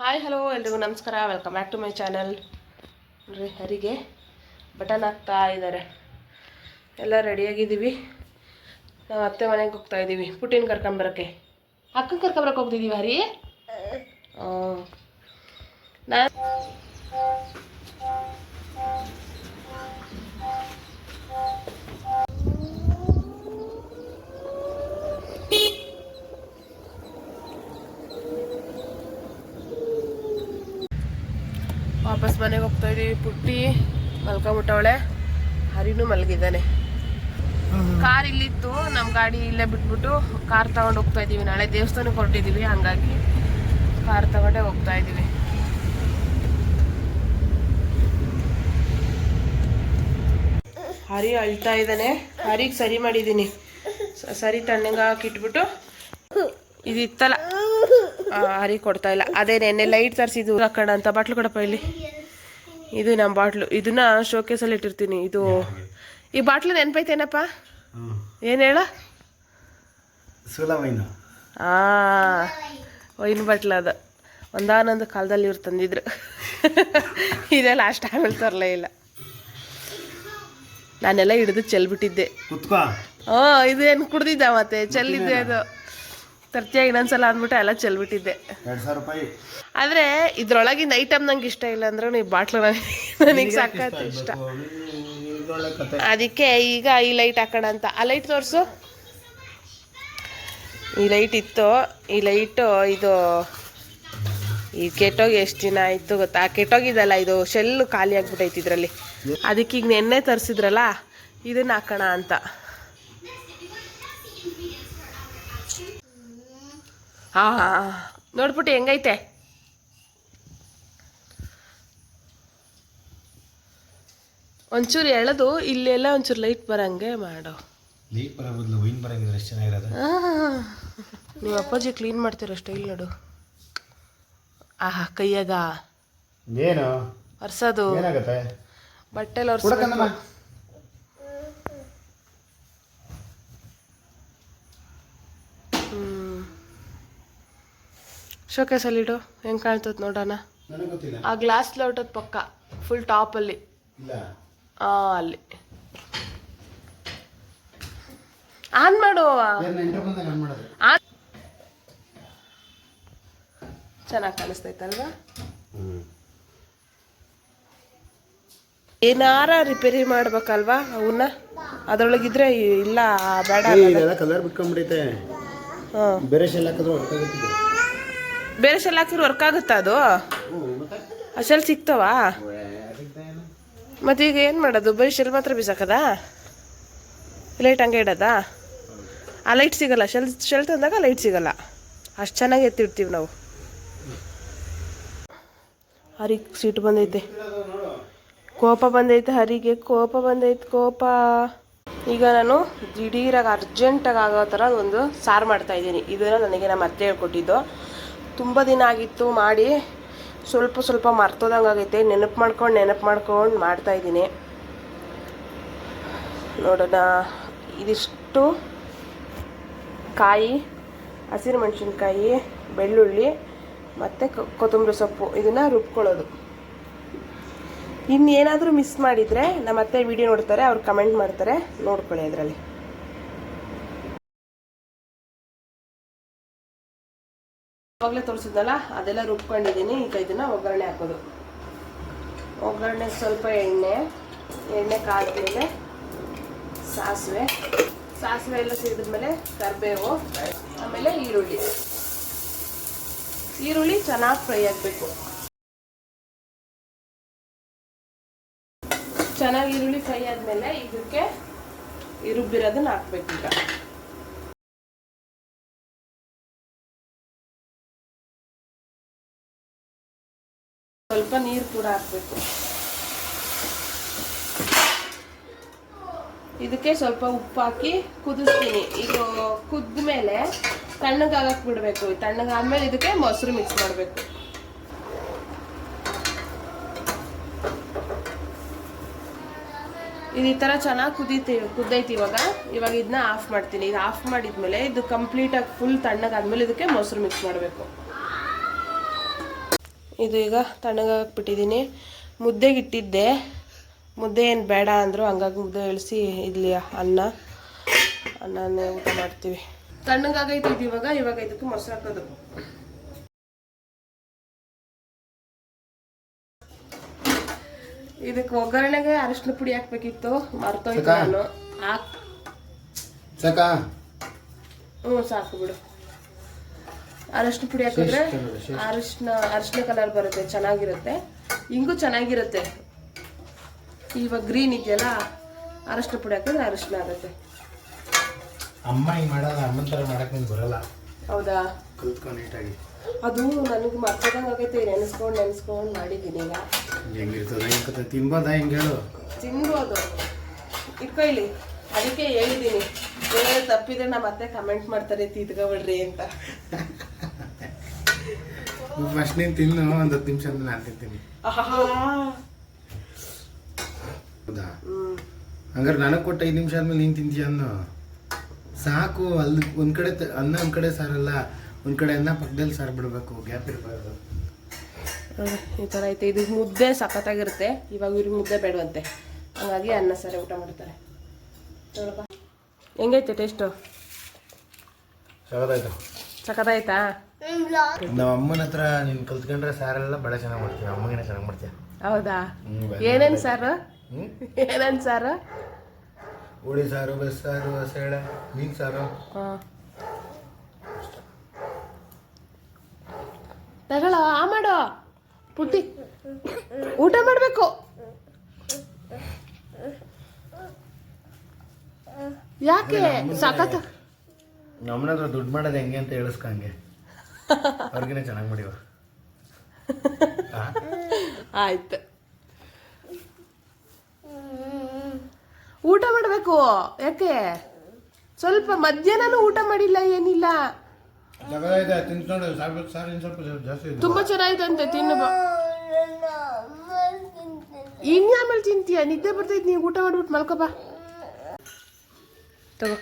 Hi hello ಎಲ್ರಿಗೂ ನಮಸ್ಕಾರ. Welcome back to my channel ನೋಡ್ರಿ ಹರಿಗೆ ಬಟನ್ ಹಾಕ್ತಾ ಇದ್ದಾರೆ ಎಲ್ಲ ರೆಡಿಯಾಗಿದ್ದೀವಿ ನಾವು ಅತ್ತೆ ಮನೆಗೆ ಹೋಗ್ತಾ ಇದ್ದೀವಿ. ಪುಟ್ಟಿನ ಕರ್ಕೊಂಬರಕ್ಕೆ ಅಕ್ಕನ ಕರ್ಕೊಂಬರಕ್ಕೆ ಹೋಗ್ತಿದ್ದೀವಿ ಹರಿ ನಾನು ವಾಪಸ್ ಮನೆಗೆ ಹೋಗ್ತಾ ಇದೀವಿ. ಪುಟ್ಟಿ ಮಲ್ಕೊಂಬಿಟ್ಟವಳೆ. ಹರಿನೂ ಮಲಗಿದ್ದಾನೆ. ಕಾರ್ ಇಲ್ಲಿತ್ತು. ನಮ್ಮ ಗಾಡಿ ಇಲ್ಲೇ ಬಿಟ್ಬಿಟ್ಟು ಕಾರ್ ತಗೊಂಡು ಹೋಗ್ತಾ ಇದ್ದೀವಿ ನಾಳೆ ದೇವಸ್ಥಾನಕ್ಕೆ ಹೊರಟಿದ್ದೀವಿ ಹಂಗಾಗಿ ಕಾರ್ ತಗೊಂಡೇ ಹೋಗ್ತಾ ಇದ್ದೀವಿ ಹರಿ ಅಳ್ತಾ ಇದ್ದಾನೆ. ಹರಿಗೆ ಸರಿ ಮಾಡಿದ್ದೀನಿ ಸರಿ ತಣ್ಣಗೆ ಹಾಕಿಟ್ಬಿಟ್ಟು ಇದಿತ್ತಲ್ಲ. ಹರಿ ಕೊಡ್ತಾ ಇಲ್ಲ. ಅದೇ ನೆನ್ನೆ ಲೈಟ್ ತರಿಸಿದ್ದು. ಹಾಕೋಣ ಅಂತ, ಬಾಟ್ಲು ಕೊಡಪ್ಪ ಇಲ್ಲಿ. ಇದು ನಮ್ಮ ಬಾಟ್ಲು. ಇದನ್ನ ಶೋಕೇಸಲ್ಲಿ ಇಟ್ಟಿರ್ತೀನಿ. ಇದು ಈ ಬಾಟ್ಲು ನೆನಪೈತೇನಪ್ಪ ಏನು ಹೇಳ? ಆ ವೈನ್ ಬಾಟ್ಲ್ ಅದು. ಒಂದಾನೊಂದು ಕಾಲದಲ್ಲಿ ಇವ್ರು ತಂದಿದ್ರು. ಇದೇ ಲಾಸ್ಟ್ ಆಮೇಲೆ ತರಲೇ ಇಲ್ಲ. ನಾನೆಲ್ಲ ಹಿಡಿದು ಚೆಲ್ಬಿಟ್ಟಿದ್ದೆ. ಹಾ ಏನು ಕುಡ್ದಿದ್ದ ಮತ್ತೆ? ಚೆಲ್ಲಿದ್ದೆ ಅದು ತರ್ತಿಯಾಗಿ ಇನ್ನೊಂದ್ಸಲ ಅಂದ್ಬಿಟ್ಟು ಎಲ್ಲ ಚೆಲ್ಬಿಟ್ಟಿದ್ದೆ. ಆದ್ರೆ ಇದ್ರೊಳಗಿನ ಐಟಮ್ ನಂಗೆ ಇಷ್ಟ ಇಲ್ಲ ಅಂದ್ರೆ ಈ ಬಾಟ್ಲು ನನಗೆ ಸಾಕತ್ತು ಇಷ್ಟ ಅದಕ್ಕೆ ಈಗ ಈ ಲೈಟ್ ಹಾಕೋಣ ಅಂತ. ಆ ಲೈಟ್ ತೋರಿಸು. ಈ ಲೈಟ್ ಇತ್ತು. ಈ ಲೈಟು ಇದು ಈ ಕೆಟ್ಟೋಗಿ ಎಷ್ಟು ದಿನ ಆಯಿತು ಗೊತ್ತಾ? ಕೆಟ್ಟೋಗಿದಲ್ಲ ಇದು ಶೆಲ್ ಖಾಲಿ ಆಗ್ಬಿಟ್ಟೈತಿ ಇದರಲ್ಲಿ. ಅದಕ್ಕೆ ಈಗ ನೆನ್ನೆ ತರಿಸಿದ್ರಲ್ಲ ಇದನ್ನ ಹಾಕೋಣ ಅಂತ. ಹಾ ನೋಡ್ಬಿಟ್ಟು ಹೆಂಗೈತೆ? ಒಂಚೂರು ಎಳೆದು ಇಲ್ಲೆಲ್ಲ ಒಂಚೂರು ಲೈಟ್ ಬರಂಗೆ ಮಾಡು. ಲೈಟ್ ಬರೋ ಬದಲು ವೈನ್ ಬರಂಗಿದ್ರೆ ಎಷ್ಟು ಚೆನ್ನಾಗಿರೋದು ನೀವು ಅಪ್ಪಾಜಿ ಕ್ಲೀನ್ ಮಾಡ್ತಿರಷ್ಟೇ ಸ್ಟೈಲ್ ನೋಡು. ಆಹಾ ಕೈಯಾಗ. ಏನು? ಒರ್ಸೋದು. ಏನಾಗತ್ತೆ? ಬಟ್ಟೆಲಿ ಕೊಡಕಂದಮ್ಮ ಶೋಕೇಸಲ್ಲಿ ಇಡು ಹೆಂಗೆ ಕಾಣ್ತದೆ ನೋಡೋಣ. ನನಗೆ ಗೊತ್ತಿಲ್ಲ. ಆ ಗ್ಲಾಸ್ ಲೌಟದ ಪಕ್ಕ ಫುಲ್ ಟಾಪಲ್ಲಿ ಇಲ್ಲ. ಆ ಅಲ್ಲಿ. ಆನ್ ಮಾಡು. ಚೆನ್ನಾಗಿ ಕಾಣಿಸ್ತೈತಲ್ವಾ? ಏನಾರ ರಿಪೇರಿ ಮಾಡ್ಬೇಕಲ್ವಾ ಅವನ್ನ ಅದ್ರೊಳಗಿದ್ರೆ ಇಲ್ಲ ಬೇಡ ಕಲರ್ ಬಿಟ್ಕೊಂಡ್ಬಿಟ್ಟೈತೆ ಹಾಂ. ಬೇರೆ ಶೆಲ್ ಹಾಕಿದ್ರು ಬೇರೆ ಶೆಲ್ ಹಾಕಿದ್ರೆ ವರ್ಕ್ ಆಗುತ್ತಾ ಅದು? ಆ ಶೆಲ್ ಸಿಗ್ತಾವಾ? ಅದಕ್ಕೆ ಏನು ಮಾಡೋದು? ಬರೀ ಶೆಲ್ ಮಾತ್ರ ಬಿಸಾಕದಾ? ಲೈಟ್ ಹಂಗೆ ಇಡೋದಾ? ಆ ಲೈಟ್ ಸಿಗಲ್ಲ. ಶೆಲ್ ಶೆಲ್ ತಂದಾಗ ಲೈಟ್ ಸಿಗಲ್ಲ. ಅಷ್ಟು ಚೆನ್ನಾಗಿ ಎತ್ತಿಡ್ತೀವಿ ನಾವು. ಹರಿಗೆ ಸೀಟು ಬಂದೈತೆ. ಕೋಪ ಬಂದೈತೆ ಹರಿಗೆ. ಕೋಪ ಬಂದೈತೆ ಕೋಪ. ಈಗ ನಾನು ದಿಢೀರಾಗಿ ಅರ್ಜೆಂಟಾಗಿ ಆಗೋ ಥರ ಒಂದು ಸಾರು ಮಾಡ್ತಾಯಿದ್ದೀನಿ ಇದನ್ನು ನನಗೆ ನಮ್ಮ ಅತ್ತೆ ಹೇಳ್ಕೊಟ್ಟಿದ್ದು. ತುಂಬ ದಿನ ಆಗಿತ್ತು ಮಾಡಿ ಸ್ವಲ್ಪ ಸ್ವಲ್ಪ ಮರ್ತೋದಂಗೆ ಆಗೈತೆ. ನೆನಪು ಮಾಡ್ಕೊಂಡು ನೆನಪು ಮಾಡ್ಕೊಂಡು ಮಾಡ್ತಾ ಇದ್ದೀನಿ. ನೋಡೋಣ. ಇದಿಷ್ಟು ಕಾಯಿ, ಹಸಿರು ಮೆಣಸಿನ್ಕಾಯಿ, ಬೆಳ್ಳುಳ್ಳಿ ಮತ್ತು ಕೊತ್ತಂಬರಿ ಸೊಪ್ಪು. ಇದನ್ನು ರುಬ್ಕೊಳ್ಳೋದು. ಇನ್ನೇನಾದರೂ ಮಿಸ್ ಮಾಡಿದರೆ ನಮ್ಮ ಅತ್ತೆ ವಿಡಿಯೋ ನೋಡ್ತಾರೆ, ಅವ್ರು ಕಮೆಂಟ್ ಮಾಡ್ತಾರೆ, ನೋಡ್ಕೊಳ್ಳಿ ಅದರಲ್ಲಿ. ಅವಾಗಲೇ ತೋರಿಸಿದ್ನಲ್ಲ ಅದೆಲ್ಲ ರುಬ್ಕೊಂಡಿದ್ದೀನಿ. ಈಗ ಇದನ್ನು ಒಗ್ಗರಣೆ ಹಾಕೋದು. ಒಗ್ಗರಣೆ ಸ್ವಲ್ಪ ಎಣ್ಣೆ ಎಣ್ಣೆ ಕಾದ್ಮೇಲೆ ಸಾಸಿವೆ. ಸಾಸಿವೆ ಎಲ್ಲ ಸಿಡಿದ್ಮೇಲೆ ಕರಿಬೇವು, ಆಮೇಲೆ ಈರುಳ್ಳಿ. ಈರುಳ್ಳಿ ಚೆನ್ನಾಗಿ ಫ್ರೈ ಆಗಬೇಕು. ಚೆನ್ನಾಗಿ ಈರುಳ್ಳಿ ಫ್ರೈ ಆದಮೇಲೆ ಇದಕ್ಕೆ ರುಬ್ಬಿರೋದನ್ನ ಹಾಕ್ಬೇಕು ಈಗ ನೀರು ಕೂಡ ಹಾಕಬೇಕು. ಇದಕ್ಕೆ ಸ್ವಲ್ಪ ಉಪ್ಪು ಹಾಕಿ ಕುದಿಸ್ತೀನಿ. ಇದು ಕುದ್ದ ಮೇಲೆ ತಣ್ಣಗಾಗಕ್ಕೆ ಬಿಡಬೇಕು. ತಣ್ಣಗಾದ್ಮೇಲೆ ಇದಕ್ಕೆ ಮೊಸರು ಮಿಕ್ಸ್ ಮಾಡಬೇಕು. ಇದು ಈ ಥರ ಚೆನ್ನಾಗಿ ಕುದೀತಿ, ಕುದ್ದೈತಿ ಇವಾಗ. ಇವಾಗ ಇದನ್ನ ಆಫ್ ಮಾಡ್ತೀನಿ. ಇದು ಆಫ್ ಮಾಡಿದ್ಮೇಲೆ ಇದು ಕಂಪ್ಲೀಟಾಗಿ ಫುಲ್ ತಣ್ಣಗಾದ್ಮೇಲೆ ಇದಕ್ಕೆ ಮೊಸರು ಮಿಕ್ಸ್ ಮಾಡಬೇಕು. ಇದು ಈಗ ತಣ್ಣಗಾಕ್ಬಿಟ್ಟಿದ್ದೀನಿ ಮುದ್ದೆಗೆ ಇಟ್ಟಿದ್ದೆ ಮುದ್ದೆ ಏನು ಬೇಡ ಅಂದರು ಹಂಗಾಗಿ ಮುದ್ದೆ ಇಳಿಸಿ ಇಲ್ಲಿ ಅನ್ನ. ಅನ್ನನೇ ಊಟ ಮಾಡ್ತೀವಿ. ತಣ್ಣಗಾಗೈತೆ ಇದು ಇವಾಗ ಇವಾಗ ಇದಕ್ಕೆ ಮೊಸರು ಹಾಕೋದು. ಇದಕ್ಕೆ ಒಗ್ಗರಣೆಗೆ ಅರಿಶಿನ ಪುಡಿ ಹಾಕ್ಬೇಕಿತ್ತು. ಮರ್ತೋಯ್ತು? ನಾನು. ಹಾಕ್ ಹ್ಞೂ ಸಾಕು ಬಿಡು. ಅರಶಿನ ಪುಡಿ ಹಾಕಿದ್ರೆ ಅರಶಿನ ಅರಶಿನ ಕಲರ್ ಬರುತ್ತೆ ಚೆನ್ನಾಗಿರುತ್ತೆ. ಹಿಂಗೂ ಚೆನ್ನಾಗಿರುತ್ತೆ. ಇವಾಗ ಗ್ರೀನ್ ಇದೆಯಲ್ಲ ಅರಶಿನ ಪುಡಿ ಹಾಕಿದ್ರೆ ಅರಶಿನ ಆಗುತ್ತೆ. ಅಮ್ಮ ಹಿಂಗೆ ಮಾಡಲ್ಲ ಅಮ್ಮನ ಥರ ಮಾಡಕ್ಕೆ ನಿಮ್ಗೆ ಬರಲ್ಲ. ಹೌದಾ? ಕಲ್ತ್ಕೊಂಡು ನೀಟಾಗಿ. ಅದು ನನಗೆ ಮರ್ತದಂಗೆ ಆಗೈತೆ ನೆನೆಸ್ಕೊಂಡು ನೆನೆಸ್ಕೊಂಡು ಮಾಡಿದ್ದೀನಿ ಈಗ. ಹೆಂಗಿರ್ತದೆ ಹೆಂಗೆ ತಿನ್ಬೋದಾ ಹಿಂಗೆ ಹೇಳು? ತಿನ್ಬೋದು. ಇಟ್ಕೊ ಇಲ್ಲಿ ಅದಕ್ಕೆ ಹೇಳಿದ್ದೀನಿ ಏನಾದ್ರು ತಪ್ಪಿದ್ರೆ ನಾ ಮತ್ತೆ ಕಮೆಂಟ್ ಮಾಡ್ತಾರೆ ತಿದ್ಕೊಬಿಡ್ರಿ ಅಂತ. ಫಸ್ಟ್ ನೀನು ತಿನ್ನು ಒಂದು ಹತ್ತು ನಿಮಿಷ ಅಂದ್ರೆ ನಾನು ತಿಂತೀನಿ. ಹೌದಾ? ಹಂಗಾರೆ ನನಗೆ ಕೊಟ್ಟ ಐದು ನಿಮಿಷ ಆದ್ಮೇಲೆ ನೀನು ತಿಂತೀಯ ಅನ್ನೋ? ಸಾಕು ಅಲ್ಲಿ ಒಂದು ಕಡೆ ತ- ಅನ್ನ ಒಂದು ಕಡೆ ಸಾರಲ್ಲ ಒಂದು ಕಡೆ ಅನ್ನ ಪಕ್ಕದಲ್ಲಿ ಸಾರು ಬಿಡಬೇಕು ಗ್ಯಾಪ್ ಇರಬಾರ್ದು. ನೋಡಿ, ಈ ಥರ ಐತೆ. ಇದು ಮುದ್ದೆ ಸಖತ್ತಾಗಿರುತ್ತೆ. ಇವಾಗ ಇವ್ರಿಗೆ ಮುದ್ದೆ ಬೇಡವಂತೆ. ಹಂಗಾಗಿ ಅನ್ನ ಸಾರೆ ಊಟ ಮಾಡ್ತಾರೆ. ಹೇಳಪ್ಪ ಹೆಂಗೈತೆ ಟೇಸ್ಟು ಸಗದಾಯ್ತು ಸಖತ್ತಾಯ್ತಾ? ನಮ್ಮ ಅಮ್ಮನ ಹತ್ರ ನೀನು ಕಲ್ತ್ಕೊಂಡ್ರೆ ಸಾರೆಲ್ಲ ಭಾಳ ಚೆನ್ನಾಗಿ ಮಾಡ್ತೀವಿ. ಅಮ್ಮಗೇನೆ ಚೆನ್ನಾಗಿ ಮಾಡ್ತೀಯ? ಹೌದಾ? ಏನೇನು ಸಾರು? ಏನೇನು ಸಾರು? ಹುಳಿ ಸಾರು ಬಸ್ಸಾರು ಸೇಳೆ ಮೀನು ಸಾರು? ತಗೊಳ್ಳೋ ಆ ಮಾಡೋ. ಪುಟ್ಟಿ. ಊಟ ಮಾಡಬೇಕು. ಯಾಕೆ? ಸಾಕತ್ತು ನಮ್ಮನ ಹತ್ರ ದುಡ್ಡು ಮಾಡೋದು ಹೆಂಗೆ ಅಂತ ಹೇಳಿಸ್ಕಂಗೆ ಅವ್ರಿಗೇನೆ ಚೆನ್ನಾಗಿ ಮಾಡಿವ ಆಯ್ತು. ಊಟ ಮಾಡಬೇಕು ಯಾಕೆ? ಸ್ವಲ್ಪ ಮಧ್ಯಾಹ್ನನೂ ಊಟ ಮಾಡಿಲ್ಲ ಏನಿಲ್ಲ. ತುಂಬಾ ಚೆನ್ನಾಗಿದೆ ಚೆನ್ನಾಗಿತ್ತಂತೆ ತಿನ್ನು ಆಮೇಲೆ ತಿಂತೀಯ? ನಿದ್ದೆ ಬರ್ತೈತಿ ನೀವು ಊಟ ಮಾಡ್ಬಿಟ್ಟು ಮಲ್ಕೋ ಬಾ ತಗೋ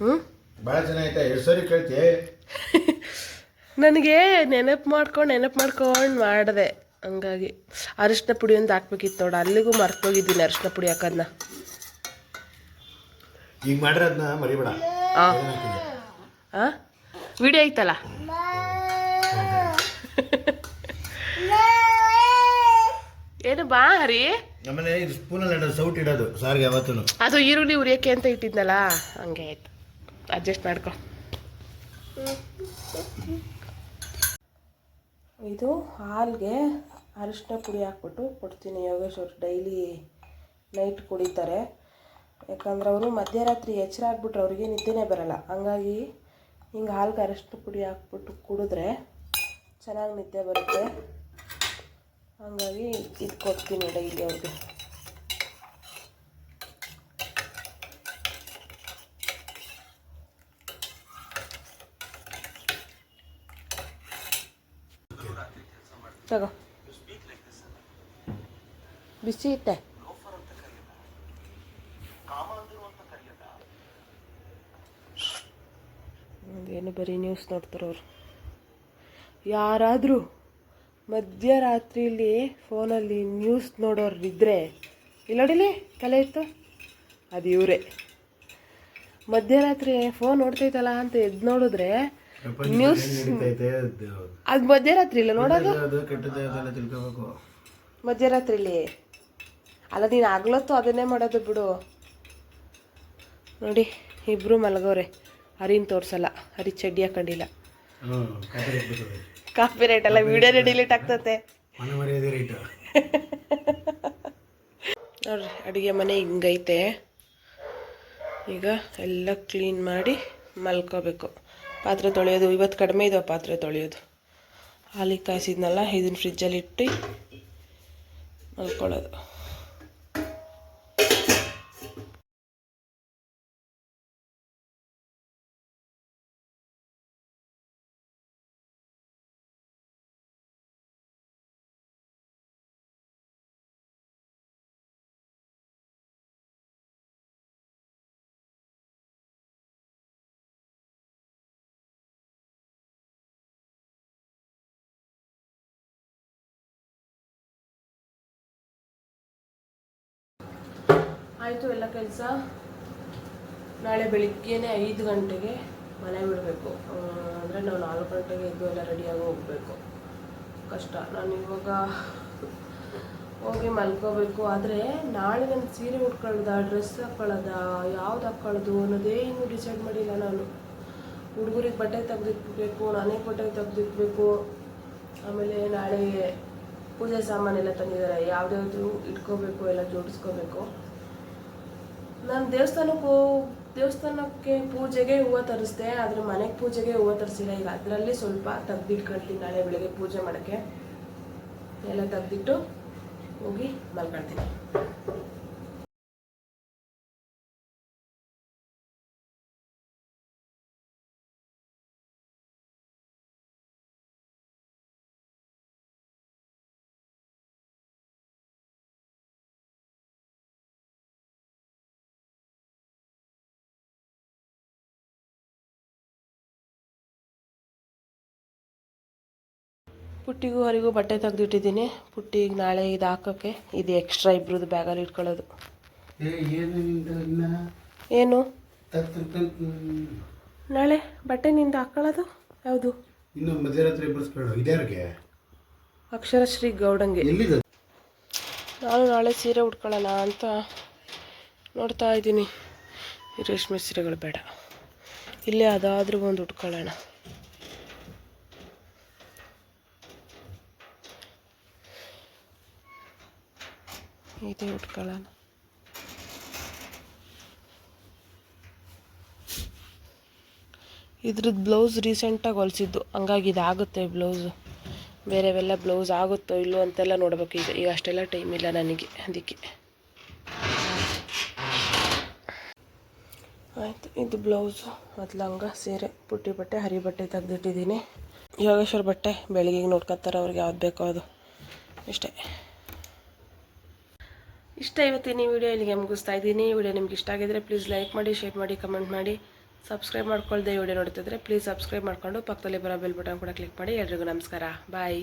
ಹ್ಞೂ ಭಾಳ ಚೆನ್ನಾಗೈತೆ ಎರಡು ಸರಿ ಕೇಳ್ತಿ? ನನಗೆ ನೆನಪು ಮಾಡ್ಕೊಂಡು ನೆನಪು ಮಾಡ್ಕೊಂಡು ಮಾಡಿದೆ ಹಂಗಾಗಿ. ಅರಿಶಿನ ಪುಡಿ ಒಂದು ಹಾಕ್ಬೇಕಿತ್ತು ನೋಡ ಅಲ್ಲಿಗೂ ಮರ್ತೋಗಿದ್ದೀನಿ ಅರಿಶಿನ ಪುಡಿ ಹಾಕೋದನ್ನ ಈಗ ಮಾಡಿರೋದನ್ನ ಮರಿಬೇಡ. ಆ. ವಿಡಿಯೋ ಐತಲ್ಲ? ಏನು ಬಾ ಹರಿ. ನಮ್ಮನೆ ಇದು ಸ್ಪೂನಲ್ಲಿ ಸೌಟ್ ಇಡೋದು ಸಾರಿಗೆ ಯಾವತ್ತೂ ಅದು ಈರುಳ್ಳಿ ಉರಿಯೋಕ್ಕೆ ಅಂತ ಇಟ್ಟಿದ್ನಲ್ಲ ಹಂಗೆ ಆಯ್ತು. ಅಡ್ಜಸ್ಟ್ ಮಾಡ್ಕೊ. ಇದು ಹಾಲಿಗೆ ಅರಿಶಿನ ಪುಡಿ ಹಾಕ್ಬಿಟ್ಟು ಕೊಡ್ತೀನಿ ಯೋಗೇಶ್ ಅವರು. ಡೈಲಿ ನೈಟ್ ಕುಡಿತಾರೆ. ಯಾಕಂದ್ರೆ ಅವರು ಮಧ್ಯರಾತ್ರಿ ಎಚ್ಚರ ಆಗ್ಬಿಟ್ರೆ ಅವ್ರಿಗೆ ನಿದ್ದೆನೇ ಬರಲ್ಲ. ಹಂಗಾಗಿ ಹಿಂಗೆ ಹಾಲ್ಗೆ ಅರಿಶಿನ ಪುಡಿ ಹಾಕ್ಬಿಟ್ಟು ಕುಡಿದ್ರೆ ಚೆನ್ನಾಗಿ ನಿದ್ದೆ ಬರುತ್ತೆ. ಹಂಗಾಗಿ ಇದು ಕೊಡ್ತೀನಿ ಡೈಲಿ ಅವ್ರಿಗೆ. ತಗೋ. ಬಿಸಿ ಇಟ್ಟೆ. ಏನು ಬರೀ ನ್ಯೂಸ್ ನೋಡ್ತಾರವ್ರು ಯಾರಾದರೂ ಮಧ್ಯರಾತ್ರಿಲಿ ಫೋನಲ್ಲಿ ನ್ಯೂಸ್ ನೋಡೋರು ಇದ್ದರೆ ಇಲ್ಲಿ ನೋಡಿಲಿ ತಲೆ ಇತ್ತು ಅದು ಇವರೇ. ಮಧ್ಯರಾತ್ರಿ ಫೋನ್ ನೋಡ್ತೈತಲ್ಲ ಅಂತ ಎದ್ದು ನೋಡಿದ್ರೆ ನ್ಯೂಸ್ ಅದು ಮಧ್ಯರಾತ್ರಿ ಇಲ್ಲ ನೋಡೋದು? ಮಧ್ಯರಾತ್ರಿಲಿ. ಅಲ್ಲ ನೀನು ಆಗ್ಲತ್ತು ಅದನ್ನೇ ಮಾಡೋದು ಬಿಡು. ನೋಡಿ ಇಬ್ರು ಮಲಗೋರೆ. ಅರಿನ್ ತೋರ್ಸಲ್ಲ ಅರಿ ಚಡ್ಡಿ ಹಾಕೊಂಡಿಲ್ಲ. ಕಾಫಿ ಕಾಪಿ ರೇಟ್ ಅಲ್ಲ ವಿಡಿಯೋ ವಿಡಿಯೋನೇ ಡಿಲೀಟ್ ಆಗ್ತತೆ. ನೋಡ್ರಿ ಅಡುಗೆ ಮನೆ ಹಿಂಗೈತೆ. ಈಗ ಎಲ್ಲ ಕ್ಲೀನ್ ಮಾಡಿ ಮಲ್ಕೋಬೇಕು. ಪಾತ್ರೆ ತೊಳೆಯೋದು ಇವತ್ತು ಕಡಿಮೆ ಇದಾವೆ ಪಾತ್ರೆ ತೊಳೆಯೋದು. ಹಾಲಿಗೆ ಕಾಯಿಸಿದ್ನಲ್ಲ ಇದನ್ನು ಫ್ರಿಜ್ಜಲ್ಲಿ ಇಟ್ಟು ಮಲ್ಕೊಳ್ಳೋದು. ಆಯಿತು, ಎಲ್ಲ ಕೆಲಸ. ನಾಳೆ ಬೆಳಿಗ್ಗೆನೇ ಐದು ಗಂಟೆಗೆ ಮನೆ ಬಿಡಬೇಕು. ಅಂದರೆ ನಾವು ನಾಲ್ಕು ಗಂಟೆಗೆ ಇದ್ದು ಎಲ್ಲ ರೆಡಿಯಾಗಿ ಹೋಗಬೇಕು. ಕಷ್ಟ. ನಾನು ಇವಾಗ ಹೋಗಿ ಮಲ್ಕೋಬೇಕು. ಆದರೆ ನಾಳೆ ನನ್ನ ಸೀರೆ ಉಟ್ಕೊಳ್ಳೋದ ಡ್ರೆಸ್ ಹಾಕ್ಕೊಳ್ಳೋದ ಯಾವ್ದು ಹಾಕ್ಕೊಳ್ಳೋದು ಅನ್ನೋದೇ ಇನ್ನೂ ಡಿಸೈಡ್ ಮಾಡಿಲ್ಲ ನಾನು. ಹುಡುಗರಿಗೆ ಬಟ್ಟೆ ತೆಗೆದಿಟ್ಬೇಕು ನಾನೇ ಬಟ್ಟೆ ತೆಗೆದಿಟ್ಬೇಕು. ಆಮೇಲೆ ನಾಳೆ ಪೂಜೆ ಸಾಮಾನೆಲ್ಲ ತಂದಿದ್ದಾರೆ. ಯಾವ್ದ್ಯಾವ್ದು ಇಟ್ಕೋಬೇಕು, ಎಲ್ಲ ಜೋಡಿಸ್ಕೋಬೇಕು. ನಾನು ದೇವಸ್ಥಾನಕ್ಕೆ ಹೋ ದೇವಸ್ಥಾನಕ್ಕೆ ಪೂಜೆಗೆ ಹೂವು ತರಿಸ್ದೆ, ಆದರೆ ಮನೆಗೆ ಪೂಜೆಗೆ ಹೂವು ತರಿಸಿಲ್ಲ. ಈಗ ಅದರಲ್ಲಿ ಸ್ವಲ್ಪ ತೆಗ್ದಿಟ್ಕೊಳ್ತೀನಿ ನಾಳೆ ಬೆಳಗ್ಗೆ ಪೂಜೆ ಮಾಡೋಕ್ಕೆ. ಎಲ್ಲ ತೆಗ್ದಿಟ್ಟು ಹೋಗಿ ಮಲ್ಕೊಳ್ತೀನಿ. ಪುಟ್ಟಿಗೂ ಅವರಿಗೂ ಬಟ್ಟೆ ತೆಗೆದಿಟ್ಟಿದ್ದೀನಿ. ಪುಟ್ಟಿಗೆ ನಾಳೆ ಇದು ಹಾಕೋಕ್ಕೆ ಇದು ಎಕ್ಸ್ಟ್ರಾ ಇಬ್ರದ್ದು ಬ್ಯಾಗಲ್ಲಿ ಇಟ್ಕೊಳ್ಳೋದು. ಏನು ನಾಳೆ ಬಟ್ಟೆ ನಿಂದ ಹಾಕೊಳ್ಳೋದು? ಯಾವುದು? ಇನ್ನು ಮಧ್ಯರಾತ್ರಿ ಇದ್ಯಾರಿಗೆ? ಅಕ್ಷರಶ್ರೀ ಗೌಡಂಗೆ. ನಾನು ನಾಳೆ ಸೀರೆ ಉಟ್ಕೊಳ್ಳೋಣ ಅಂತ ನೋಡ್ತಾ ಇದ್ದೀನಿ. ರೇಷ್ಮೆ ಸೀರೆಗಳು ಬೇಡ. ಇಲ್ಲೇ ಅದಾದರೂ ಒಂದು ಉಟ್ಕೊಳ್ಳೋಣ. ಇದೇ ಉಟ್ಕೊಳ್ಳೋಣ. ಇದ್ರದ್ದು ಬ್ಲೌಸ್ ರೀಸೆಂಟಾಗಿ ಹೊಲಿಸಿದ್ದು. ಹಂಗಾಗಿ ಇದಾಗುತ್ತೆ ಬ್ಲೌಸು ಬೇರೆವೆಲ್ಲ ಬ್ಲೌಸ್ ಆಗುತ್ತೋ ಇಲ್ಲೋ ಅಂತೆಲ್ಲ ನೋಡಬೇಕು ಈಗ. ಈಗ ಅಷ್ಟೆಲ್ಲ ಟೈಮ್ ಇಲ್ಲ ನನಗೆ ಅದಕ್ಕೆ. ಆಯಿತು, ಇದು ಬ್ಲೌಸು ಅದು ಲಂಗ ಸೀರೆ, ಪುಟ್ಟಿ ಬಟ್ಟೆ, ಹರಿ ಬಟ್ಟೆ ತೆಗೆದಿಟ್ಟಿದ್ದೀನಿ. ಯೋಗೇಶ್ವರ ಬಟ್ಟೆ ಬೆಳಿಗ್ಗೆ ನೋಡ್ಕೊತಾರೆ, ಅವ್ರಿಗೆ ಯಾವ್ದು ಬೇಕೋ ಅದು. ಇಷ್ಟೇ. ಇಷ್ಟ ಇವತ್ತಿನ ಈ ವಿಡಿಯೋ ಇಲ್ಲಿಗೆ ಮುಗಿಸ್ತಾ ಇದ್ದೀನಿ. ಈ ವಿಡಿಯೋ ನಿಮ್ಗೆ ಇಷ್ಟ ಆಗಿದ್ರೆ ಪ್ಲೀಸ್ ಲೈಕ್ ಮಾಡಿ ಶೇರ್ ಮಾಡಿ ಕಮೆಂಟ್ ಮಾಡಿ. ಸಬ್ಸ್ಕ್ರೈಬ್ ಮಾಡ್ಕೊಳ್ದೆ ವಿಡಿಯೋ ನೋಡ್ತಿದ್ರೆ ಪ್ಲೀಸ್ ಸಬ್ಸ್ಕ್ರೈಬ್ ಮಾಡ್ಕೊಂಡು ಪಕ್ಕದಲ್ಲಿ ಬರೋ ಬೆಲ್ ಬಟನ್ ಕೂಡ ಕ್ಲಿಕ್ ಮಾಡಿ. ಎಲ್ರಿಗೂ ನಮಸ್ಕಾರ. ಬಾಯ್